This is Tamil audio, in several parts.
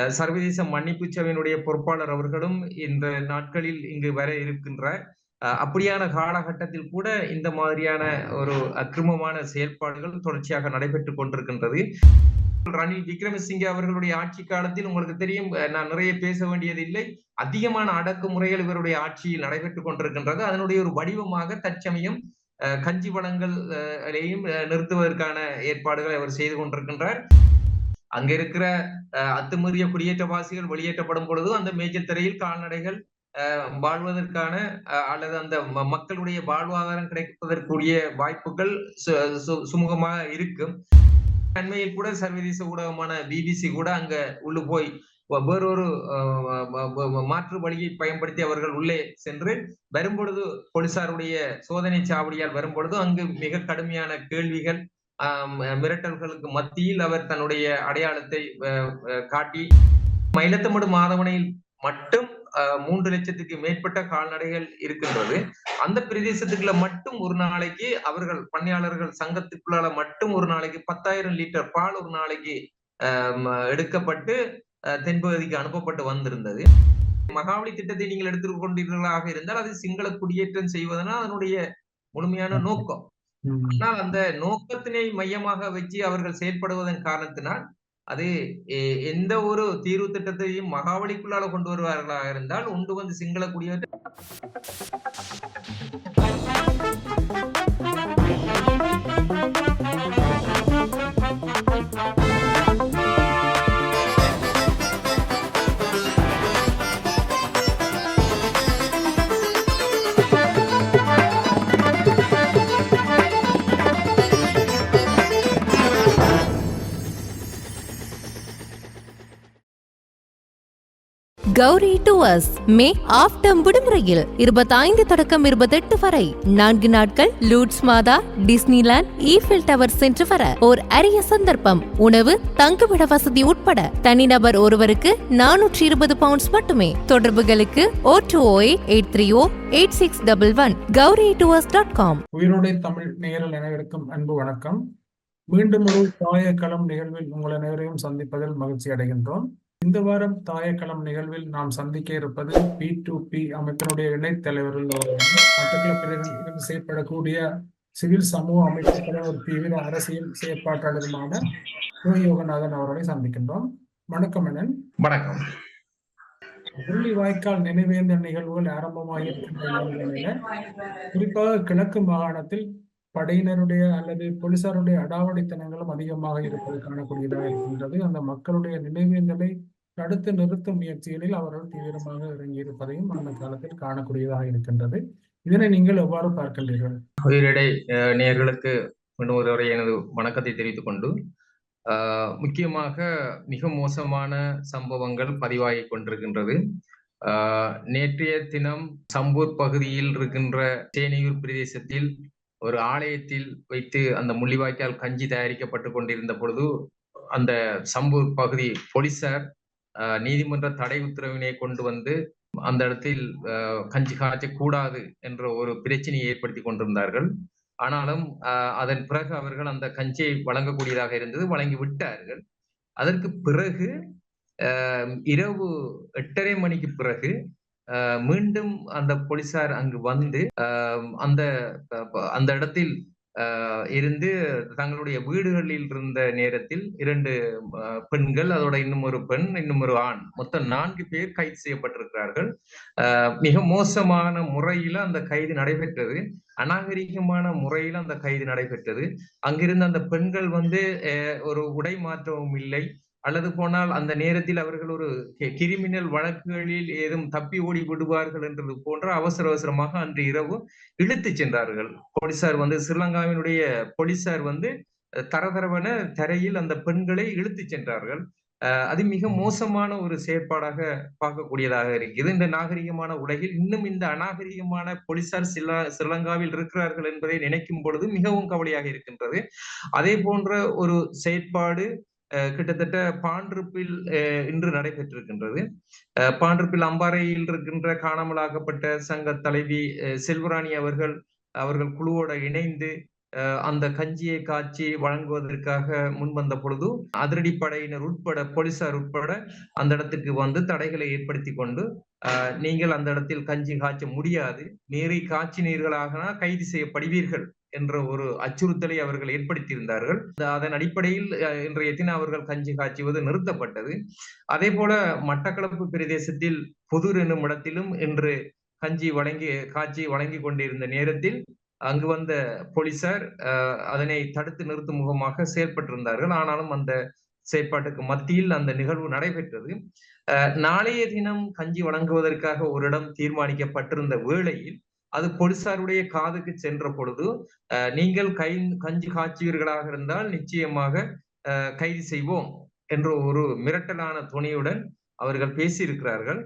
சர்வதேச மன்னிப்பு சபையினுடைய பொறுப்பாளர் அவர்களும் இந்த நாட்களில் இங்கு வர இருக்கின்ற அப்படியான காலகட்டத்தில் கூட இந்த மாதிரியான ஒரு அக்கிரமமான செயல்பாடுகள் தொடர்ச்சியாக நடைபெற்றுக் கொண்டிருக்கின்றது. ரணில் விக்ரமசிங்கே அவர்களுடைய ஆட்சி காலத்தில் உங்களுக்கு தெரியும் நான் நிறைய பேச வேண்டியதில்லை அதிகமான அடக்குமுறைகள் இவருடைய ஆட்சியில் நடைபெற்றுக் கொண்டிருக்கின்றது. அதனுடைய ஒரு வடிவமாக தற்சமயம் கஞ்சி வளங்களையும் நிறுத்துவதற்கான ஏற்பாடுகளை அவர் செய்து கொண்டிருக்கின்றார். அங்க இருக்கிற அத்துமீறிய குடியேற்றவாசிகள் வெளியேற்றப்படும் பொழுது அந்த மேஜர் திரையில் கால்நடைகள் வாழ்வதற்கான அல்லது அந்த மக்களுடைய வாழ்வாதாரம் கிடைப்பதற்குரிய வாய்ப்புகள் சுமூகமாக இருக்கும். அண்மையில் கூட சர்வதேச ஊடகமான பிபிசி கூட அங்க உள்ளு போய் வேறொரு மாற்று வழியை பயன்படுத்தி அவர்கள் உள்ளே சென்று வரும்பொழுது போலீசாருடைய சோதனை சாவடியால் வரும்பொழுது அங்கு மிக கடுமையான கேள்விகள் மிரட்டல்களுக்கு மத்தியில் அவர் தன்னுடைய அடையாளத்தை காட்டி மயிலத்தமடு மாதவனையில் மட்டும் மூன்று லட்சத்துக்கு மேற்பட்ட கால்நடைகள் இருக்கின்றது. அந்த பிரதேசத்துக்குள்ள மட்டும் ஒரு நாளைக்கு அவர்கள் பணியாளர்கள் சங்கத்துக்குள்ளால மட்டும் ஒரு நாளைக்கு பத்தாயிரம் லிட்டர் பால் ஒரு நாளைக்கு எடுக்கப்பட்டு தென்பகுதிக்கு அனுப்பப்பட்டு வந்திருந்தது. மகாவலி திட்டத்தை நீங்கள் எடுத்துக்கொண்டீர்களாக இருந்தால் அது சிங்கள குடியேற்றம் செய்வதனால் அதனுடைய முழுமையான நோக்கம். ஆனால் அந்த நோக்கத்தினை மையமாக வச்சு அவர்கள் செயல்படுவதன் காரணத்தினால் அது எந்த ஒரு தீர்வு திட்டத்தையும் மகாவலிக்குள்ளால கொண்டு வருவார்களாக இருந்தால் உண்டு வந்து சிங்கள குடியேற்ற கௌரி டுவர்ஸ் மே ஆஃப்டம் விடுமுறையில் இருபத்தைந்து தொடக்கம் இருபத்தெட்டு வரை. நான்கு நாட்கள் லூட்ஸ் மாதா டிஸ்னிலாண்ட் ஈஃபில் டவர் சென்று வர ஓர் அரிய சந்தர்ப்பம். உணவு தங்குமிட வசதி உட்பட தனிநபர் ஒருவருக்கு நானூற்றி இருபது பவுண்ட்ஸ் மட்டுமே. தொடர்புகளுக்கு O two O eight three O eight six double one Gowri tours dot com உயிரோடை Tamil நேரில் அனைவருக்கும் அன்பு வணக்கம். மீண்டும் ஒரு தாயக்களம் நிகழ்வில் உங்கள் அனைவரையும் சந்திப்பதில் மகிழ்ச்சி அடைகின்றோம். இந்த வாரம் தாயக்களம் நிகழ்வில் நாம் சந்திக்க இருப்பது பி டு பி அமைப்பினுடைய இணைத் தலைவர்கள் மட்டக்களப்பிலிருந்து சிவில் சமூக அமைப்புகளை ஒரு தீவிர அரசியல் செயற்பாட்டாளருமான யோகநாதன் அவர்களை சந்திக்கின்றோம். வணக்கம் அண்ணன். வணக்கம். முரளி வாய்க்கால் நினைவேந்த நிகழ்வுகள் ஆரம்பமாக இருக்கின்ற நிலையில குறிப்பாக கிழக்கு மாகாணத்தில் படையினருடைய அல்லது போலீசாருடைய அடாவடித்தனங்களும் அதிகமாக இருப்பது காணக்கூடியதாக இருக்கின்றது. அந்த மக்களுடைய நினைவேந்தலை தடுத்து நிறுத்தும் முயற்சிகளில் அவர்கள் தீவிரமாக இறங்கியிருப்பதையும் அந்த காலத்தில் காணக்கூடியதாக இருக்கின்றது. இதனை நீங்கள் எவ்வாறு பார்க்கின்றீர்கள்? உயிரிடை நேர்களுக்கு ஒருவரை எனது வணக்கத்தை தெரிவித்துக் கொண்டு முக்கியமாக மிக மோசமான சம்பவங்கள் பதிவாகி கொண்டிருக்கின்றது. நேற்றைய தினம் சம்பூர் பகுதியில் இருக்கின்ற சேனையூர் பிரதேசத்தில் ஒரு ஆலயத்தில் வைத்து அந்த முள்ளிவாய்க்கால் கஞ்சி தயாரிக்கப்பட்டு கொண்டிருந்த பொழுது அந்த சம்பூர் பகுதி போலீசார் நீதிமன்ற தடை உத்தரவினை கொண்டு வந்து அந்த இடத்தில் கஞ்சி காய்ச்ச கூடாது என்ற ஒரு பிரச்சனையை ஏற்படுத்தி கொண்டிருந்தார்கள். ஆனாலும் அதன் பிறகு அவர்கள் அந்த கஞ்சியை வழங்கக்கூடியதாக இருந்தது வழங்கி விட்டார்கள். அதற்கு பிறகு இரவு எட்டரை மணிக்கு பிறகு மீண்டும் அந்த போலீசார் அங்கு வந்து அந்த அந்த இடத்தில் இருந்து தங்களுடைய வீடுகளில் இருந்த நேரத்தில் இரண்டு பெண்கள் அதோட இன்னும் ஒரு பெண் இன்னும் ஒரு ஆண் மொத்தம் நான்கு பேர் கைது செய்யப்பட்டிருக்கிறார்கள். மிக மோசமான முறையில அந்த கைது நடைபெற்றது. அநாகரிகமான முறையில அந்த கைது நடைபெற்றது. அங்கிருந்த அந்த பெண்கள் வந்து ஒரு உடை மாற்றமும் இல்லை. அல்லது போனால் அந்த நேரத்தில் அவர்கள் ஒரு கிரிமினல் வழக்குகளில் ஏதும் தப்பி ஓடி விடுவார்கள் என்றது போன்ற அவசர அவசரமாக அன்று இரவு இழுத்து சென்றார்கள். போலீசார் வந்து ஸ்ரீலங்காவினுடைய போலீசார் வந்து தரதரவன தரையில் அந்த பெண்களை இழுத்து சென்றார்கள். அது மிக மோசமான ஒரு செயற்பாடாக பார்க்கக்கூடியதாக இருக்குது இந்த நாகரிகமான உலகில் இன்னும் இந்த அநாகரிகமான போலீசார் சில ஸ்ரீலங்காவில் இருக்கிறார்கள் என்பதை நினைக்கும் பொழுது மிகவும் கவலையாக இருக்கின்றது. அதே போன்ற ஒரு செயற்பாடு கிட்டத்தட்ட பாண்டிருப்பில் இன்று நடைபெற்றிருக்கின்றது. பாண்டிருப்பில் அம்பாறையில் இருக்கின்ற காணாமலாக்கப்பட்ட சங்க தலைவி செல்வராணி அவர்கள் அவர்கள் குழுவோட இணைந்து அஹ், அந்த கஞ்சியை காய்ச்சி வழங்குவதற்காக முன்வந்த பொழுது அதிரடிப்படையினர் உட்பட போலீசார் உட்பட அந்த இடத்துக்கு வந்து தடைகளை ஏற்படுத்தி கொண்டு நீங்கள் அந்த இடத்தில் கஞ்சி காய்ச்ச முடியாது. மீறி காய்ச்சினீர்களாகனா கைது செய்யப்படுவீர்கள். என்ற ஒரு அச்சுறுத்தலை அவர்கள் ஏற்படுத்தியிருந்தார்கள். அதன் அடிப்படையில் இன்றைய தினம் அவர்கள் கஞ்சி காய்ச்சுவது நிறுத்தப்பட்டது. அதே போல மட்டக்களப்பு பிரதேசத்தில் புதூர் என்னும் இடத்திலும் இன்று கஞ்சி வழங்கி காட்சி வழங்கி கொண்டிருந்த நேரத்தில் அங்கு வந்த போலீசார் அஹ், அதனை தடுத்து நிறுத்தும் முகமாக செயல்பட்டிருந்தார்கள். ஆனாலும் அந்த செயற்பாட்டுக்கு மத்தியில் அந்த நிகழ்வு நடைபெற்றது. நாளைய தினம் கஞ்சி வழங்குவதற்காக ஒரு இடம் தீர்மானிக்கப்பட்டிருந்த வேளையில் அது பொலிசாருடைய காதுக்கு சென்ற பொழுது நீங்கள் கை கஞ்சி காய்ச்சியவர்களாக இருந்தால் நிச்சயமாக கைது செய்வோம் என்ற ஒரு மிரட்டலான துணியுடன் அவர்கள் பேசியிருக்கிறார்கள்.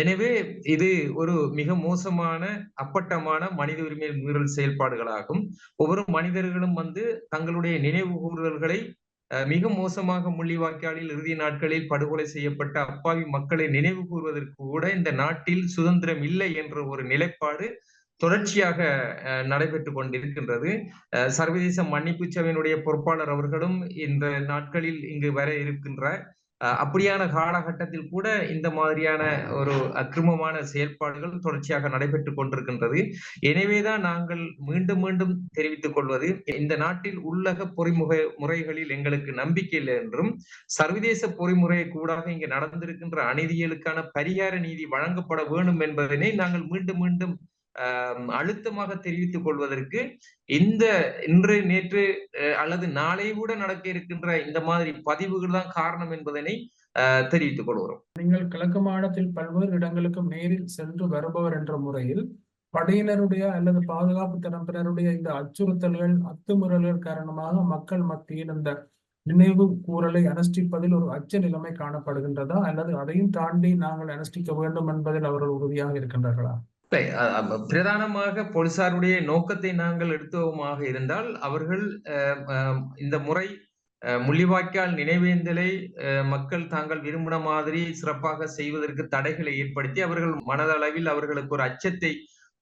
எனவே இது ஒரு மிக மோசமான அப்பட்டமான மனித உரிமை மீறல் செயல்பாடுகளாகும். ஒவ்வொரு மனிதர்களும் வந்து தங்களுடைய நினைவு கூறுதல்களை மிக மோசமாக முள்ளிவாய்க்காலில் இறுதி நாட்களில் படுகொலை செய்யப்பட்ட அப்பாவி மக்களை நினைவு கூறுவதற்கு கூட இந்த நாட்டில் சுதந்திரம் இல்லை என்ற ஒரு நிலைப்பாடு தொடர்ச்சியாக அஹ், நடைபெற்றுக் கொண்டிருக்கின்றது. அஹ், சர்வதேச மன்னிப்பு சபையினுடைய பொறுப்பாளர் அவர்களும் இந்த நாட்களில் இங்கு வர இருக்கின்ற அஹ், அப்படியான காலகட்டத்தில் கூட இந்த மாதிரியான ஒரு அக்கிரமமான செயல்பாடுகள் தொடர்ச்சியாக நடைபெற்றுக் கொண்டிருக்கின்றது. எனவேதான் நாங்கள் மீண்டும் மீண்டும் தெரிவித்துக் கொள்வது இந்த நாட்டில் உள்ளக பொறிமுக முறைகளில் எங்களுக்கு நம்பிக்கை இல்லை என்றும் சர்வதேச பொறிமுறை கூடாக இங்கு நடந்திருக்கின்ற அநீதிகளுக்கான பரிகார நீதி வழங்கப்பட வேண்டும் என்பதனை நாங்கள் மீண்டும் மீண்டும் அழுத்தமாக தெரிவித்துக் கொள்வதற்கு இந்த இன்று நேற்று அல்லது நாளை கூட நடக்க இருக்கின்ற இந்த மாதிரி பதிவுகள் தான் காரணம் என்பதனை தெரிவித்துக் கொள்கிறோம். நீங்கள் கிழக்கு மாநிலத்தில் பல்வேறு இடங்களுக்கும் நேரில் சென்று வருபவர் என்ற முறையில் படையினருடைய அல்லது பாதுகாப்பு தரப்பினருடைய இந்த அச்சுறுத்தல்கள் அத்துமீறல்கள் காரணமாக மக்கள் மத்தியில் இந்த நினைவு கூறலை அனுஷ்டிப்பதில் ஒரு அச்ச நிலைமை காணப்படுகின்றதா? அல்லது அதையும் தாண்டி நாங்கள் அனுஷ்டிக்க வேண்டும் என்பதில் அவர்கள் உறுதியாக இருக்கின்றார்களா? பிரதானமாக போலீசாருடைய நோக்கத்தை நாங்கள் எடுத்தோமாக இருந்தால் அவர்கள் அஹ், அஹ், இந்த முறை அஹ், முள்ளிவாய்க்கால் நினைவேந்தலை அஹ், மக்கள் தாங்கள் விரும்பின மாதிரி சிறப்பாக செய்வதற்கு தடைகளை ஏற்படுத்தி அவர்கள் மனதளவில் அவர்களுக்கு ஒரு அச்சத்தை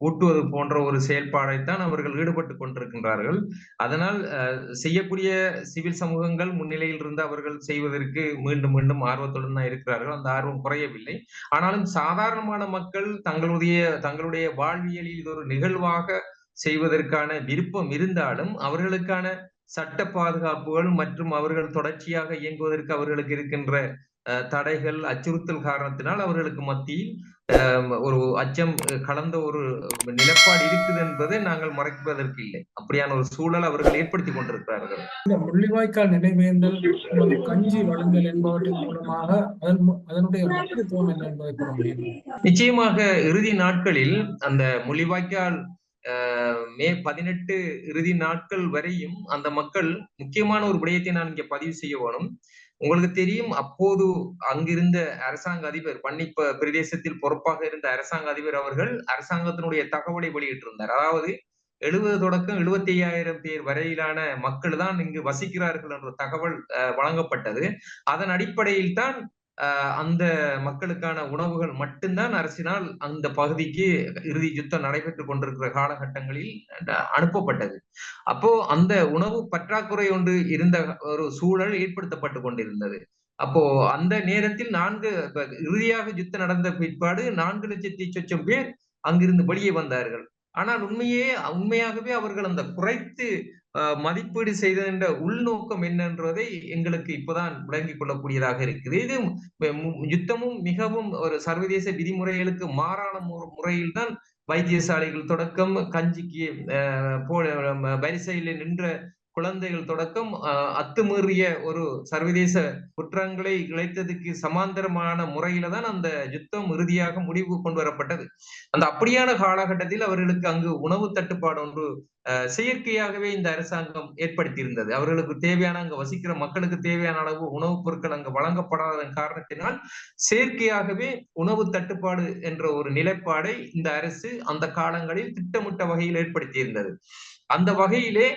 ஊட்டுவது போன்ற ஒரு செயல்பாடைத்தான் அவர்கள் ஈடுபட்டு கொண்டிருக்கின்றார்கள். அதனால் அஹ், செய்யக்கூடிய சிவில் சமூகங்கள் முன்னிலையில் இருந்து அவர்கள் செய்வதற்கு மீண்டும் மீண்டும் ஆர்வத்துடன் தான் இருக்கிறார்கள். அந்த ஆர்வம் குறையவில்லை. ஆனாலும் சாதாரணமான மக்கள் தங்களுடைய தங்களுடைய வாழ்வியலில் இது ஒரு நிகழ்வாக செய்வதற்கான விருப்பம் இருந்தாலும் அவர்களுக்கான சட்ட பாதுகாப்புகள் மற்றும் அவர்கள் தொடர்ச்சியாக இயங்குவதற்கு அவர்களுக்கு இருக்கின்ற அஹ், தடைகள் அச்சுறுத்தல் காரணத்தினால் அவர்களுக்கு மத்தியில் ஒரு அச்சம் கலந்த ஒரு நிலப்பாடு இருக்குது என்பதை நாங்கள் மறைப்பதற்கு இல்லை. அப்படியான ஒரு சூழல் அவர்கள் ஏற்படுத்தி கொண்டிருக்கிறார்கள். இந்த முள்ளிவாய்க்கால் நினைவேந்தல் கஞ்சி வழங்கல் என்பவற்றின் மூலமாக அதன் அதனுடைய முக்கியத்துவம் என்ன என்பதை கூற முடியும்? நிச்சயமாக இறுதி நாட்களில் அந்த முள்ளிவாய்க்கால் மே பதினெட்டு இறுதி நாட்கள் வரையும் அந்த மக்கள் முக்கியமான ஒரு விடயத்தை நான் இங்க பதிவு செய்ய வேணும். உங்களுக்கு தெரியும் அப்போது அங்கிருந்த அரசாங்க அதிபர் பன்னிப்ப பிரதேசத்தில் பொறுப்பாக இருந்த அரசாங்க அதிபர் அவர்கள் அரசாங்கத்தினுடைய தகவலை வெளியிட்டிருந்தார். அதாவது எழுபது தொடக்கம் எழுபத்தி ஐயாயிரம் பேர் வரையிலான மக்கள் தான் இங்கு வசிக்கிறார்கள் என்ற தகவல் அஹ், வழங்கப்பட்டது. அதன் அடிப்படையில் தான் அந்த மக்களுக்கான உணவுகள் மட்டும்தான் அரசினால் அந்த பகுதிக்கு இறுதி யுத்தம் நடைபெற்றுக் கொண்டிருக்கிற காலகட்டங்களில் அனுப்பப்பட்டது. அப்போ அந்த உணவு பற்றாக்குறை ஒன்று இருந்த ஒரு சூழல் ஏற்படுத்தப்பட்டு கொண்டிருந்தது. அப்போ அந்த நேரத்தில் நான்கு இறுதியாக யுத்தம் நடந்த பிற்பாடு நான்கு லட்சத்தி சொச்சம் பேர் அங்கிருந்து வெளியே வந்தார்கள். ஆனால் உண்மையே உண்மையாகவே அவர்கள் அந்த குறைத்து மதிப்பீடு செய்த உள்நோக்கம் என்னன்றதை எங்களுக்கு இப்பதான் விளங்கிக் கொள்ளக்கூடியதாக இருக்குது. இது யுத்தமும் மிகவும் ஒரு சர்வதேச விதிமுறைகளுக்கு மாறான முறையில் முறையில்தான் வைத்தியசாலைகள் தொடக்கம் கஞ்சிக்கு அஹ், போ வரிசையில் நின்ற குழந்தைகள் தொடக்கம் அஹ், அத்துமீறிய ஒரு சர்வதேச குற்றங்களை இழைத்ததுக்கு சமாந்தரமான முறையில தான் அந்த யுத்தம் இறுதியாக முடிவு கொண்டு வரப்பட்டது. அந்த அப்படியான காலகட்டத்தில் அவர்களுக்கு அங்கு உணவு தட்டுப்பாடு ஒன்று அஹ், செயற்கையாகவே இந்த அரசாங்கம் ஏற்படுத்தியிருந்தது. அவர்களுக்கு தேவையான அங்கு வசிக்கிற மக்களுக்கு தேவையான அளவு உணவுப் பொருட்கள் அங்கு வழங்கப்படாததன் காரணத்தினால் செயற்கையாகவே உணவு தட்டுப்பாடு என்ற ஒரு நிலைப்பாடை இந்த அரசு அந்த காலங்களில் திட்டமிட்ட வகையில் ஏற்படுத்தியிருந்தது. அந்த வகையிலே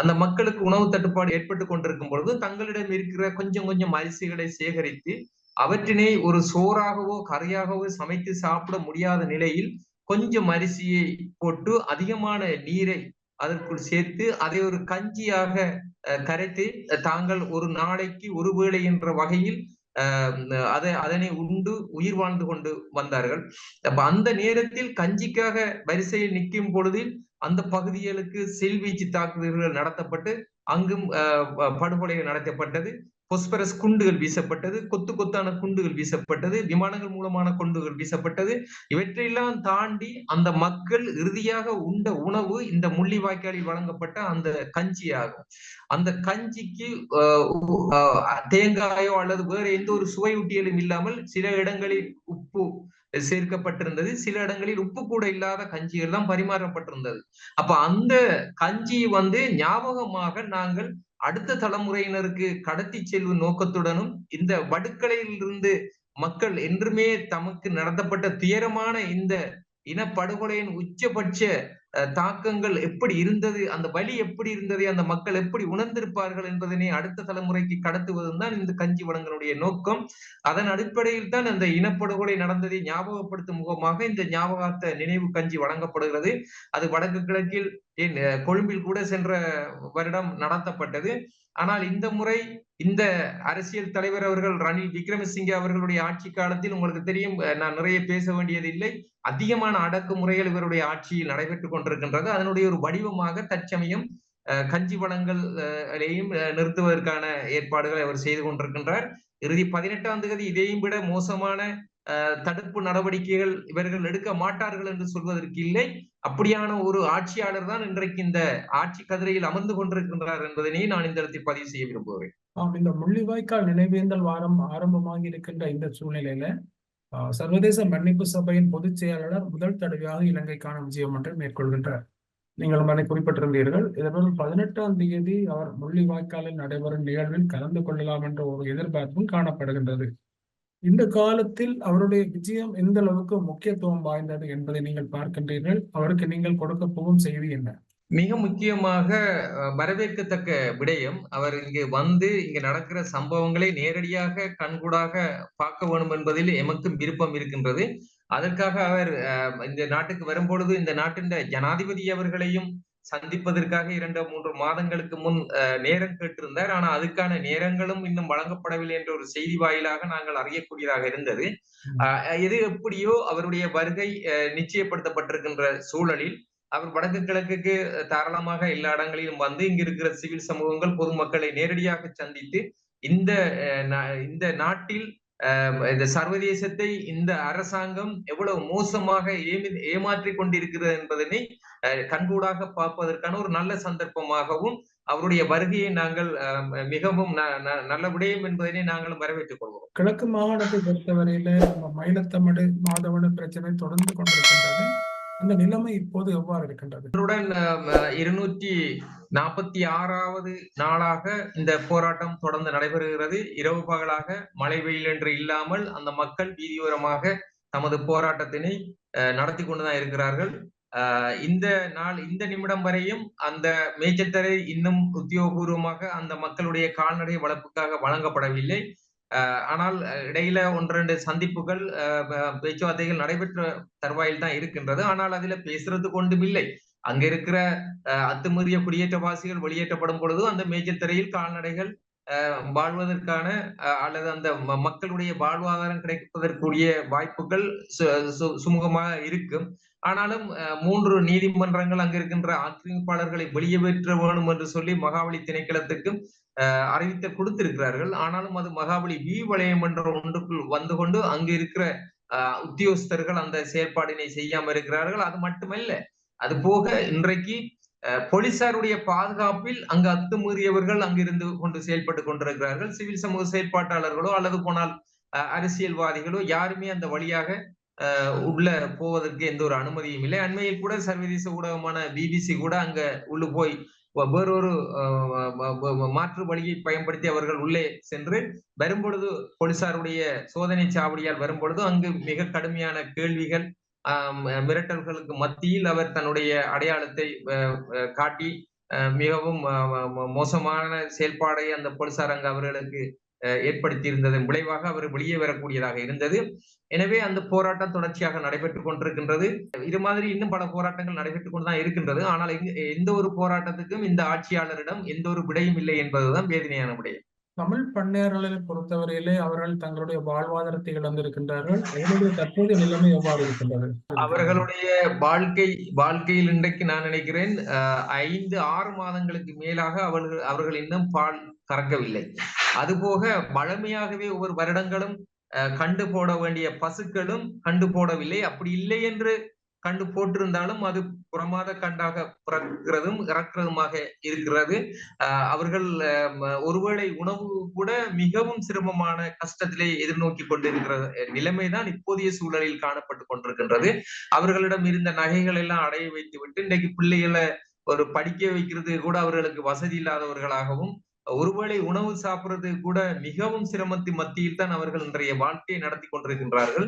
அந்த மக்களுக்கு உணவு தட்டுப்பாடு ஏற்பட்டு கொண்டிருக்கும் பொழுது தங்களிடம் இருக்கிற கொஞ்சம் கொஞ்சம் அரிசிகளை சேகரித்து அவற்றினை ஒரு சோறாகவோ கறியாகவோ சமைத்து சாப்பிட முடியாத நிலையில் கொஞ்சம் அரிசியை போட்டு அதிகமான நீரை அதற்குள் சேர்த்து அதை ஒரு கஞ்சியாக கரைத்து தாங்கள் ஒரு நாளைக்கு ஒரு வேளை என்ற வகையில் அதை அதனை உண்டு உயிர் வாழ்ந்து கொண்டு வந்தார்கள். அப்ப அந்த நேரத்தில் கஞ்சிக்காக வரிசையில் நிற்கும் பொழுதில் அந்த பகுதிகளுக்கு செல்வீச்சு தாக்குதல்கள் நடத்தப்பட்டு அங்கும் அஹ், நடத்தப்பட்டது. பொஸ்பரஸ் குண்டுகள் வீசப்பட்டது. கொத்து கொத்தான குண்டுகள் வீசப்பட்டது. விமானங்கள் மூலமான குண்டுகள் வீசப்பட்டது. இவற்றையெல்லாம் தாண்டி அந்த மக்கள் இறுதியாக உண்ட உணவு இந்த முள்ளிவாய்க்காலில் வழங்கப்பட்ட அந்த கஞ்சி ஆகும் அந்த கஞ்சிக்கு அஹ், தேங்காயோ அல்லது வேற எந்த ஒரு சுவையூட்டியலும் இல்லாமல் சில இடங்களில் உப்பு சேர்க்கப்பட்டிருந்தது. சில இடங்களில் உப்பு கூட இல்லாத கஞ்சிகள் தான் பரிமாறப்பட்டிருந்தது. அப்ப அந்த கஞ்சி வந்து ஞாபகமாக நாங்கள் அடுத்த தலைமுறையினருக்கு கடத்தி செல்லும் நோக்கத்துடனும் இந்த வடுக்கலையிலிருந்து மக்கள் என்றுமே தமக்கு நடத்தப்பட்ட துயரமான இந்த இனப்படுகொலையின் உச்சபட்ச தாக்கங்கள் எப்படி இருந்தது? அந்த வலி எப்படி இருந்தது? அந்த மக்கள் எப்படி உணர்ந்திருப்பார்கள் என்பதனை அடுத்த தலைமுறைக்கு கடத்துவதும் தான் இந்த கஞ்சி வழங்கனுடைய நோக்கம். அதன் அடிப்படையில் தான் அந்த இனப்படுகொலை நடந்ததை ஞாபகப்படுத்தும் முகமாக இந்த ஞாபகார்த்த நினைவு கஞ்சி வழங்கப்படுகிறது. அது வடக்கு கிழக்கில் ஏன் கொழும்பில் கூட சென்ற வருடம் நடத்தப்பட்டது. ஆனால் இந்த முறை இந்த அரசியல் தலைவர் அவர்கள் ரணில் விக்ரமசிங்கே அவர்களுடைய ஆட்சி காலத்தில் உங்களுக்கு தெரியும் நான் நிறைய பேச வேண்டியதில்லை அதிகமான அடக்குமுறைகள் இவருடைய ஆட்சியில் நடைபெற்றுக் கொண்டிருக்கின்றது. அதனுடைய ஒரு வடிவமாக தற்சமயம் கஞ்சி வளங்கள் நிறுத்துவதற்கான ஏற்பாடுகளை அவர் செய்து கொண்டிருக்கின்றார். இறுதி பதினெட்டாம் தேதி இதையும் விட மோசமான தடுப்பு நடவடிக்கைகள் இவர்கள் எடுக்க மாட்டார்கள் என்று சொல்வதற்கு இல்லை. அப்படியான ஒரு ஆட்சியாளர் தான் இன்றைக்கு இந்த ஆட்சி கதிரையில் அமர்ந்து கொண்டிருக்கின்றார் என்பதனை நான் இந்த இடத்தில் பதிவு செய்ய விரும்புகிறேன். இந்த முள்ளிவாய்க்கால் நினைவேந்தல் வாரம் ஆரம்பமாகி இருக்கின்ற இந்த சூழ்நிலையில ஆஹ், சர்வதேச மன்னிப்பு சபையின் பொதுச் செயலாளர் முதல் தடவையாக இலங்கைக்கான விஜயம் ஒன்றை மேற்கொள்கின்றார். நீங்கள் மனை குறிப்பிட்டிருந்தீர்கள் இதனால் பதினெட்டாம் தேதி அவர் முள்ளிவாய்க்காலில் நடைபெறும் நிகழ்வில் கலந்து கொள்ளலாம் என்ற ஒரு எதிர்பார்ப்பும் காணப்படுகின்றது. இந்த காலத்தில் அவருடைய விஜயம் எந்த அளவுக்கு முக்கியத்துவம் வாய்ந்தது என்பதை நீங்கள் பார்க்கின்றீர்கள். அவருக்கு நீங்கள் கொடுக்க போகும் செய்தி என்ன? மிக முக்கியமாக வரவேற்கத்தக்க விடயம் அவர் இங்கு வந்து இங்கு நடக்கிற சம்பவங்களை நேரடியாக கண்கூடாக பார்க்க வேண்டும் என்பதில் எமக்கும் விருப்பம் இருக்கின்றது. அதற்காக அவர் அஹ், இந்த நாட்டுக்கு வரும்பொழுது இந்த நாட்டின் ஜனாதிபதி அவர்களையும் சந்திப்பதற்காக இரண்டு மூன்று மாதங்களுக்கு முன் அஹ், நேரம் கேட்டிருந்தார். ஆனா அதுக்கான நேரங்களும் இன்னும் வழங்கப்படவில்லை என்ற ஒரு செய்தி வாயிலாக நாங்கள் அறியக்கூடியதாக இருந்தது. அஹ், எது எப்படியோ அவருடைய வருகை அஹ், நிச்சயப்படுத்தப்பட்டிருக்கின்ற சூழலில் அவர் வடக்கு கிழக்குக்கு தாராளமாக எல்லா இடங்களிலும் வந்து இங்க இருக்கிற சிவில் சமூகங்கள் பொதுமக்களை நேரடியாக சந்தித்து இந்த அஹ், இந்த நாட்டில் இந்த சர்வதேசத்தை இந்த அரசாங்கம் எவ்வளவு மோசமாக ஏமி ஏமாற்றிக் கொண்டிருக்கிறது என்பதனை அஹ், கண்கூடாக பார்ப்பதற்கான ஒரு நல்ல சந்தர்ப்பமாகவும் அவருடைய வருகையை நாங்கள் அஹ், மிகவும் ந- ந- நல்ல விடயம் என்பதனை நாங்கள் வரவேற்றுக் கொள்வோம் கிழக்கு மாகாணத்தை பொறுத்தவரையில நம்ம மயிலத்தமிழ் மாதவன பிரச்சனை தொடர்ந்து கொண்டிருக்கின்றது. அந்த நிலைமை இப்போது எவ்வாறு இருக்கின்றது? இதனுடன் இருநூற்றி நாற்பத்தி ஆறாவது நாளாக இந்த போராட்டம் தொடர்ந்து நடைபெறுகிறது. இரவு பகலாக மழை வெயில் என்று இல்லாமல் அந்த மக்கள் வீதியோரமாக தமது போராட்டத்தினை அஹ், நடத்தி கொண்டுதான் இருக்கிறார்கள். இந்த நாள் இந்த நிமிடம் வரையும் அந்த மேச்சத்தரை இன்னும் உத்தியோகபூர்வமாக அந்த மக்களுடைய கால்நடை வளர்ப்புக்காக வழங்கப்படவில்லை. ஆனால் இடையில இடையில ஒன்றெண்டு சந்திப்புகள் அஹ், பேச்சுவார்த்தைகள் நடைபெற்ற தருவாயில் தான் இருக்கின்றது. ஆனால் அதுல பேசுறது கொண்டும் இல்லை. அங்க இருக்கிற அஹ், அத்துமீறிய குடியேற்றவாசிகள் வெளியேற்றப்படும் பொழுது அந்த மேய்ச்சல் திரையில் கால்நடைகள் அஹ், வாழ்வதற்கான அஹ், அல்லது அந்த ம- மக்களுடைய வாழ்வாதாரம் கிடைப்பதற்குரிய வாய்ப்புகள் சு- சு- சுமூகமாக இருக்கும். ஆனாலும் அஹ், மூன்று நீதிமன்றங்கள் அங்க இருக்கின்ற ஆக்கிரமிப்பாளர்களை வெளியேற்ற வேணும் என்று சொல்லி மகாவலி திணைக்களத்துக்கும் அறிவித்த கொடுத்திருக்கிறார்கள். ஆனாலும் அது மகாபலி வி வளையம் என்ற ஒன்றுக்குள் வந்து கொண்டு அங்கு இருக்கிற அஹ், உத்தியோகஸ்தர்கள் அந்த செயல்பாடினை செய்யாம இருக்கிறார்கள். அது மட்டுமல்ல அது போக இன்றைக்கு அஹ், போலீசாருடைய பாதுகாப்பில் அங்கு அத்துமீறியவர்கள் அங்கிருந்து கொண்டு செயல்பட்டு கொண்டிருக்கிறார்கள். சிவில் சமூக செயற்பாட்டாளர்களோ அல்லது போனால் அஹ், அரசியல்வாதிகளோ யாருமே அந்த வழியாக உள்ள போவதற்கு எந்த ஒரு அனுமதியும் இல்லை. அண்மையில் கூட சர்வதேச ஊடகமான பிபிசி கூட அங்க உள்ள போய் வேறொரு மாற்று வழியை பயன்படுத்தி அவர்கள் உள்ளே சென்று வரும்பொழுது போலீசாருடைய சோதனை சாவடியால் வரும்பொழுது அங்கு மிக கடுமையான கேள்விகள் மிரட்டல்களுக்கு மத்தியில் அவர் தன்னுடைய அடையாளத்தை அஹ், காட்டி அஹ், மிகவும் மோசமான செயல்பாடை அந்த போலீசார் அங்கு அவர்களுக்கு ஏற்படுத்தியிருந்ததன் விளைவாக அவர் வெளியே வரக்கூடியதாக இருந்தது. எனவே அந்த போராட்டம் தொடர்ச்சியாக நடைபெற்றுக் கொண்டிருக்கின்றது. இது மாதிரி இன்னும் பல போராட்டங்கள் நடைபெற்றுக் கொண்டுதான் இருக்கின்றது. ஆனால் எந்த ஒரு போராட்டத்துக்கும் இந்த ஆட்சியாளரிடம் எந்த ஒரு விடையும் இல்லை என்பதுதான் வேதனையான விடயம் தமிழ் பண்ணையாளர்களை பொறுத்தவரையிலே அவர்கள் தங்களுடைய வாழ்வாதாரத்தை இழந்திருக்கின்றார்கள். அவர்களுடைய தற்போதைய நிலைமை எவ்வாறு இருக்கின்றது? அவர்களுடைய வாழ்க்கை வாழ்க்கையில் இன்றைக்கு நான் நினைக்கிறேன் ஐந்து ஆறு மாதங்களுக்கு மேலாக அவர்கள் அவர்கள் இன்னும் பால் கறக்கவில்லை. அதுபோக வழமையாகவே ஒவ்வொரு வருடங்களும் அஹ், கண்டு போட வேண்டிய பசுக்களும் கண்டு போடவில்லை. அப்படி இல்லை என்று கண்டு போட்டிருந்தாலும் அது புறமாத கண்டாக பிறக்கிறதும் இறக்கிறதுமாக இருக்கிறது. அவர்கள் ஒருவேளை உணவு கூட மிகவும் சிரமமான கஷ்டத்திலே எதிர்நோக்கி கொண்டிருக்கிற நிலைமைதான் இப்போதைய சூழலில் காணப்பட்டு கொண்டிருக்கின்றது. அவர்களிடம் இருந்த நகைகள் எல்லாம் அடைய வைத்து விட்டு இன்றைக்கு பிள்ளைகளை ஒரு படிக்க வைக்கிறது கூட அவர்களுக்கு வசதி இல்லாதவர்களாகவும் ஒருவேளை உணவு சாப்பிடுறது கூட மிகவும் சிரமத்தின் மத்தியில் தான் அவர்கள் இன்றைய வாழ்க்கையை நடத்தி கொண்டிருக்கின்றார்கள்.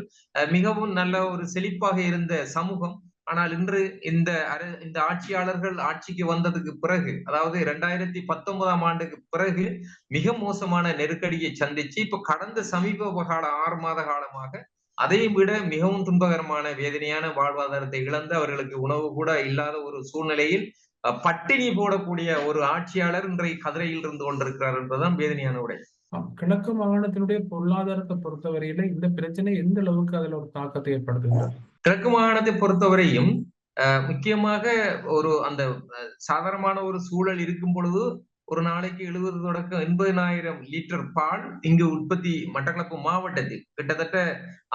மிகவும் நல்ல ஒரு செழிப்பாக இருந்த சமூகம். ஆனால் இன்று இந்த அர இந்த ஆட்சியாளர்கள் ஆட்சிக்கு வந்ததுக்கு பிறகு அதாவது இரண்டாயிரத்தி பத்தொன்பதாம் ஆண்டுக்கு பிறகு மிக மோசமான நெருக்கடியை சந்திச்சு இப்ப கடந்த சமீப கால ஆறு மாத காலமாக அதையும் விட மிகவும் துன்பகரமான வேதனையான வாழ்வாதாரத்தை இழந்து அவர்களுக்கு உணவு கூட இல்லாத ஒரு சூழ்நிலையில் பட்டினி போடக்கூடிய ஒரு ஆட்சியாளர் இன்றைய கதிரையில் இருந்து கொண்டிருக்கிறார் என்பதுதான் வேதனையான உடை. கிழக்கு மாகாணத்தினுடைய பொருளாதாரத்தை பொறுத்தவரையில இந்த பிரச்சனை எந்த அளவுக்கு அதுல ஒரு தாக்கத்தை ஏற்படுத்துகின்றது? கிழக்கு மாகாணத்தை பொறுத்தவரையும் முக்கியமாக ஒரு அந்த சாதாரணமான ஒரு சூழல் இருக்கும் பொழுது ஒரு நாளைக்கு எழுபது தொடக்கம் எண்பதினாயிரம் லிட்டர் பால் இங்கு உற்பத்தி மட்டக்களப்பு மாவட்டத்தில் கிட்டத்தட்ட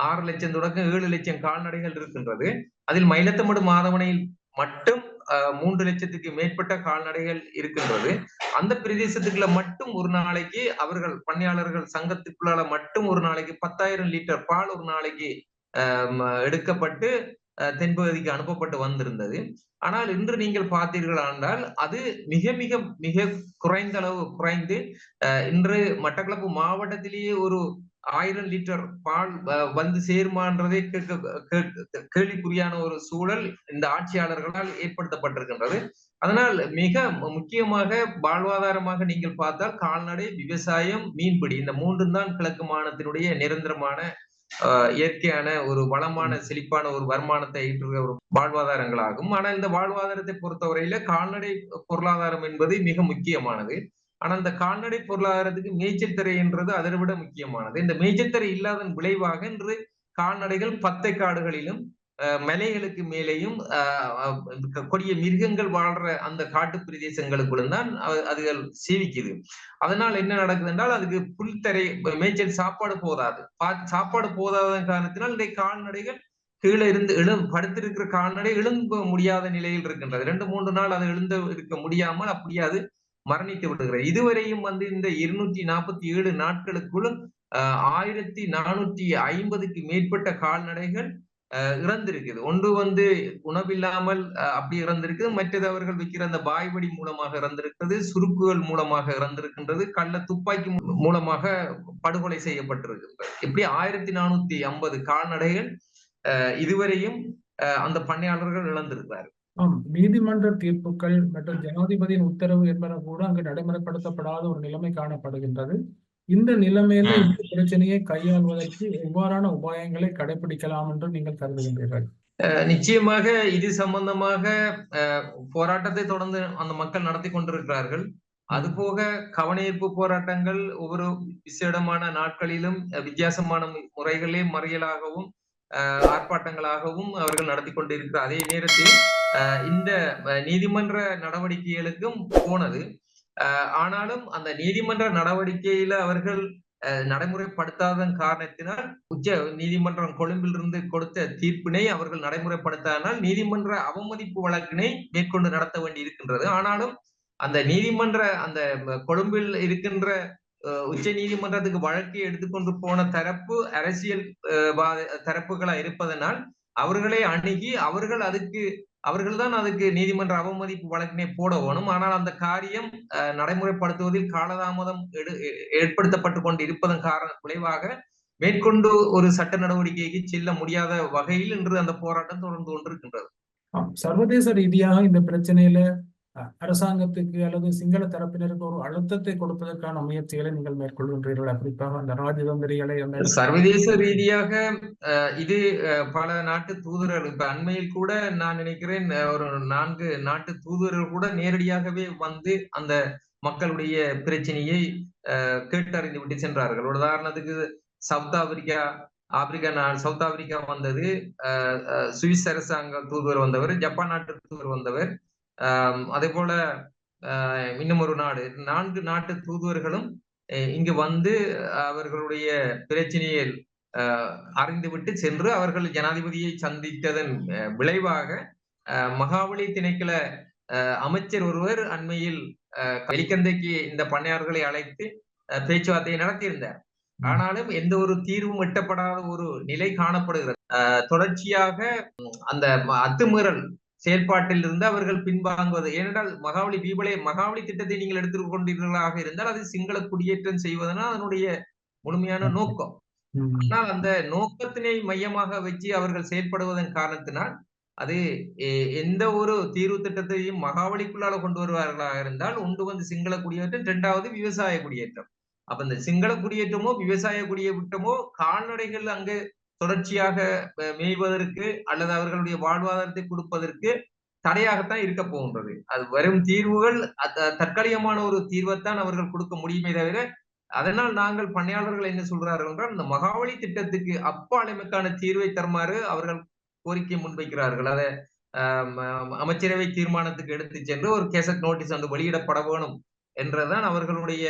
ஆறு லட்சம் தொடக்கம் ஏழு லட்சம் கால்நடைகள் இருக்கின்றது. அதில் மயிலத்தமடு மாதவனையில் மட்டும் மூன்று லட்சத்துக்கு மேற்பட்ட கால்நடைகள் இருக்கின்றது. அந்த பிரதேசத்துக்குள்ள மட்டும் ஒரு நாளைக்கு அவர்கள் பணியாளர்கள் சங்கத்துக்குள்ளால மட்டும் ஒரு நாளைக்கு பத்தாயிரம் லிட்டர் பால் ஒரு நாளைக்கு எடுக்கப்பட்டு அஹ், தென்பகுதிக்கு அனுப்பப்பட்டு வந்திருந்தது. ஆனால் இன்று நீங்கள் பார்த்தீர்கள் என்றால் அது மிக மிக மிக குறைந்த அளவு குறைந்து அஹ், இன்று மட்டக்களப்பு மாவட்டத்திலேயே ஒரு ஆயிரம் லிட்டர் பால் வந்து சேருமான்றதே கேள்விக்குறியான ஒரு சூழல் இந்த ஆட்சியாளர்களால் ஏற்படுத்தப்பட்டிருக்கின்றது. அதனால் மிக முக்கியமாக வாழ்வாதாரமாக நீங்கள் பார்த்தால் கால்நடை விவசாயம் மீன்பிடி இந்த மூன்றும் தான் கிழக்கு மாநிலத்தினுடைய நிரந்தரமான இயற்கையான ஒரு வளமான செழிப்பான ஒரு வருமானத்தை ஈட்டுகிற ஒரு வாழ்வாதாரங்களாகும். ஆனா இந்த வாழ்வாதாரத்தை பொறுத்தவரையில கால்நடை பொருளாதாரம் என்பது மிக முக்கியமானது. ஆனா இந்த கால்நடை பொருளாதாரத்துக்கு மேய்ச்சல் திரைன்றது அதை விட முக்கியமானது. இந்த மேய்ச்சல் திரை இல்லாதன் விளைவாக இன்று கால்நடைகள் பத்தை காடுகளிலும் அஹ், மலைகளுக்கு மேலேயும் கொடிய மிருகங்கள் வாழ்ற அந்த காட்டு பிரதேசங்களுக்குள்ள தான் அதுகள் சீவிக்குது அதனால் என்ன நடக்குது என்றால் அதுக்கு புல்தரை மேய்ச்சல் சாப்பாடு போதாது. பா- சாப்பாடு போதாத காரணத்தினால் இந்த கால்நடைகள் கீழே இருந்து எழு படுத்திருக்கிற கால்நடை எழும்ப முடியாத நிலையில் இருக்கின்றது. ரெண்டு மூன்று நாள் அது எழுந்து இருக்க முடியாமல் அப்படியே அது மரணித்து விடுகிறார். இதுவரையும் வந்து இந்த இருநூற்றி நாற்பத்தி ஏழு நாட்களுக்குள் ஆஹ், ஆயிரத்தி நானூற்றி ஐம்பதுக்கு மேற்பட்ட கால்நடைகள் ஆஹ், இறந்திருக்குது. ஒன்று வந்து உணவில்லாமல் அப்படி இறந்திருக்குது. மற்றது அவர்கள் விற்கிற அந்த பாய்வடி மூலமாக இறந்திருக்கிறது சுருக்குகள் மூலமாக இறந்திருக்கின்றது கள்ள துப்பாக்கி மூலமாக படுகொலை செய்யப்பட்டிருக்கின்றது இப்படி ஆயிரத்தி நானூத்தி ஐம்பது கால்நடைகள் ஆஹ், இதுவரையும் அந்த பண்ணையாளர்கள் இழந்திருக்கிறார்கள். ஆம் நீதிமன்ற தீர்ப்புகள் மற்றும் ஜனாதிபதியின் உத்தரவு என்பன கூட அங்கு நடைமுறைப்படுத்தப்படாத ஒரு நிலைமை காணப்படுகின்றது. இந்த நிலைமையில. இந்த பிரச்சனையை கையாள்வதற்கு எவ்வாறான உபாயங்களை கடைபிடிக்கலாம் என்று நீங்கள் கருதுகின்றீர்கள்? நிச்சயமாக இது சம்பந்தமாக போராட்டத்தை தொடர்ந்து அந்த மக்கள் நடத்தி கொண்டிருக்கிறார்கள். அதுபோக கவனஈர்ப்பு போராட்டங்கள் ஒவ்வொரு விசேடமான நாட்களிலும் வித்தியாசமான முறைகளே மறியலாகவும் ஆர்ப்பாட்டங்களாகவும் அவர்கள் நடத்தி கொண்டிருக்கிற அதே நேரத்தில் அஹ், இந்த நீதிமன்ற நடவடிக்கைகளுக்கும் போனது. ஆனாலும் அந்த நீதிமன்ற நடவடிக்கையில அவர்கள் அஹ், நடைமுறைப்படுத்தாதன் காரணத்தினால் உச்ச நீதிமன்றம் கொழும்பிலிருந்து கொடுத்த தீர்ப்பினை அவர்கள் நடைமுறைப்படுத்தாதனால் நீதிமன்ற அவமதிப்பு வழக்கினை மேற்கொண்டு நடத்த வேண்டி இருக்கின்றது ஆனாலும் அந்த நீதிமன்ற அந்த கொழும்பில் இருக்கின்ற உச்ச நீதிமன்றத்துக்கு வழக்கை எடுத்துக்கொண்டு போன தரப்பு அரசியல் தரப்புகளா இருப்பதனால் அவர்களை அணுகி அவர்கள் அதுக்கு அவர்கள்தான் அதுக்கு நீதிமன்ற அவமதிப்பு வழக்கினை போட வேணும். ஆனால் அந்த காரியம் அஹ், நடைமுறைப்படுத்துவதில் காலதாமதம் எடு- ஏற்படுத்தப்பட்டு கொண்டு இருப்பதன் காரண விளைவாக மேற்கொண்டு ஒரு சட்ட நடவடிக்கைக்கு செல்ல முடியாத வகையில் இன்று அந்த போராட்டம் தொடர்ந்து கொண்டிருக்கின்றது. சர்வதேச ரீதியாக இந்த பிரச்சனையில அரசாங்கத்துக்கு அல்லது சிங்கள தரப்பினருக்கு ஒரு அழுத்தத்தை கொடுப்பதற்கான முயற்சிகளை நீங்கள் மேற்கொள்கின்றீர்களா? குறிப்பாக அந்த ராஜதந்திரிகளை அந்த சர்வதேச ரீதியாக இது பல நாட்டு தூதர்கள் இப்ப அண்மையில் கூட நான் நினைக்கிறேன் ஒரு நான்கு நாட்டு தூதர்கள் கூட நேரடியாகவே வந்து அந்த மக்களுடைய பிரச்சனையை அஹ், கேட்டறிந்து விட்டு சென்றார்கள். உதாரணத்துக்கு south Africa Africa south Africa வந்தது சுவிஸ் அரசாங்க தூதுவர் வந்தவர் ஜப்பான் நாட்டு தூதுவர் வந்தவர். அதே போல அஹ், இன்னும் ஒரு நாடு நான்கு நாட்டு தூதுவர்களும் அஹ், இங்கு வந்து அவர்களுடைய பிரச்சனையை அஹ், அறிந்துவிட்டு சென்று அவர்கள் ஜனாதிபதியை சந்தித்ததன் விளைவாக அஹ், மகாவலி திணைக்கள அஹ், அமைச்சர் ஒருவர் அண்மையில் அஹ், வெலிக்கந்தைக்கு இந்த பண்ணையார்களை அழைத்து அஹ், பேச்சுவார்த்தையை நடத்தியிருந்தார். ஆனாலும் எந்த ஒரு தீர்வும் எட்டப்படாத ஒரு நிலை காணப்படுகிறது. அஹ், தொடர்ச்சியாக அந்த அத்துமீறல் செயல்பாட்டில் இருந்து அவர்கள் பின்வாங்குவது. ஏனென்றால் மகாவலி பீபலை மகாவலி திட்டத்தை நீங்கள் எடுத்துக் கொண்டீர்களாக இருந்தால் அது சிங்கள குடியேற்றம் செய்வதனால் அதனுடைய முழுமையான நோக்கம். ஆனால் அந்த நோக்கத்தினை மையமாக வச்சு அவர்கள் செயல்படுவதன் காரணத்தினால் அது எந்த ஒரு தீர்வு திட்டத்தையும் மகாவலிக்குள்ளால கொண்டு வருவார்களாக இருந்தால் ஒன்று வந்து சிங்கள குடியேற்றம் இரண்டாவது விவசாய குடியேற்றம். அப்ப இந்த சிங்கள குடியேற்றமோ விவசாய குடியேற்றமோ கால்நடைகள் அங்கு தொடர்ச்சியாக மேய்வதற்கு அல்லது அவர்களுடைய வாழ்வாதாரத்தை கொடுப்பதற்கு தடையாகத்தான் இருக்க போகின்றது. அது வரும் தீர்வுகள் தற்காலிகமான ஒரு தீர்வைத்தான் அவர்கள் கொடுக்க முடியுமே தவிர அதனால் நாங்கள் பணியாளர்கள் என்ன சொல்றார்கள் என்றால் இந்த மகாவலி திட்டத்துக்கு அப்பாலைமைக்கான தீர்வை தருமாறு அவர்கள் கோரிக்கை முன்வைக்கிறார்கள். அதை அமைச்சரவை தீர்மானத்துக்கு எடுத்து சென்று ஒரு கேசட் நோட்டீஸ் வந்து வெளியிடப்பட வேணும் என்றுதான் அவர்களுடைய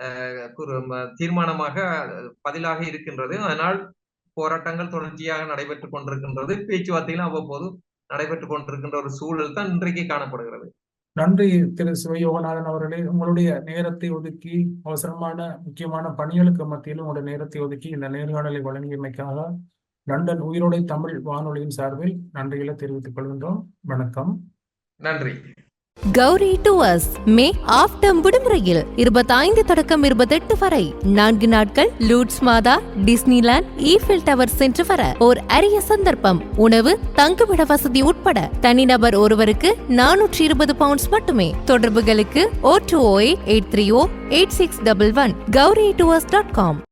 அஹ், குறு- தீர்மானமாக பதிலாக இருக்கின்றது. அதனால் போராட்டங்கள் தொடர்ச்சியாக நடைபெற்றுக் கொண்டிருக்கின்றது. பேச்சுவார்த்தைகளும் அவ்வப்போது நடைபெற்றுக் கொண்டிருக்கின்ற ஒரு சூழல் தான் இன்றைக்கு காணப்படுகிறது. நன்றி திரு சிவயோகநாதன் அவர்களே. உங்களுடைய நேரத்தை ஒதுக்கி அவசரமான முக்கியமான பணிகளுக்கு மத்தியில் உங்களுடைய நேரத்தை ஒதுக்கி இந்த நேர்காணலை வழங்கியமைக்காக லண்டன் உயிரோடை தமிழ் வானொலியின் சார்பில் நன்றிகளை தெரிவித்துக் கொள்கின்றோம். வணக்கம். நன்றி. கௌரி டுவர்ஸ் மே ஆஃப்டம் விடுமுறையில் இருபத்தைந்து தொடக்கம் இருபத்தெட்டு வரை. நான்கு நாட்கள் லூட்ஸ் மாதா டிஸ்னிலாண்ட் ஈஃபில் டவர் சென்று வர ஓர் அரிய சந்தர்ப்பம். உணவு தங்குமிட வசதி உட்பட தனிநபர் ஒருவருக்கு நானூற்றி இருபது பவுண்ட்ஸ் மட்டுமே. தொடர்புகளுக்கு O two O eight three O eight six double one Gowri tours dot com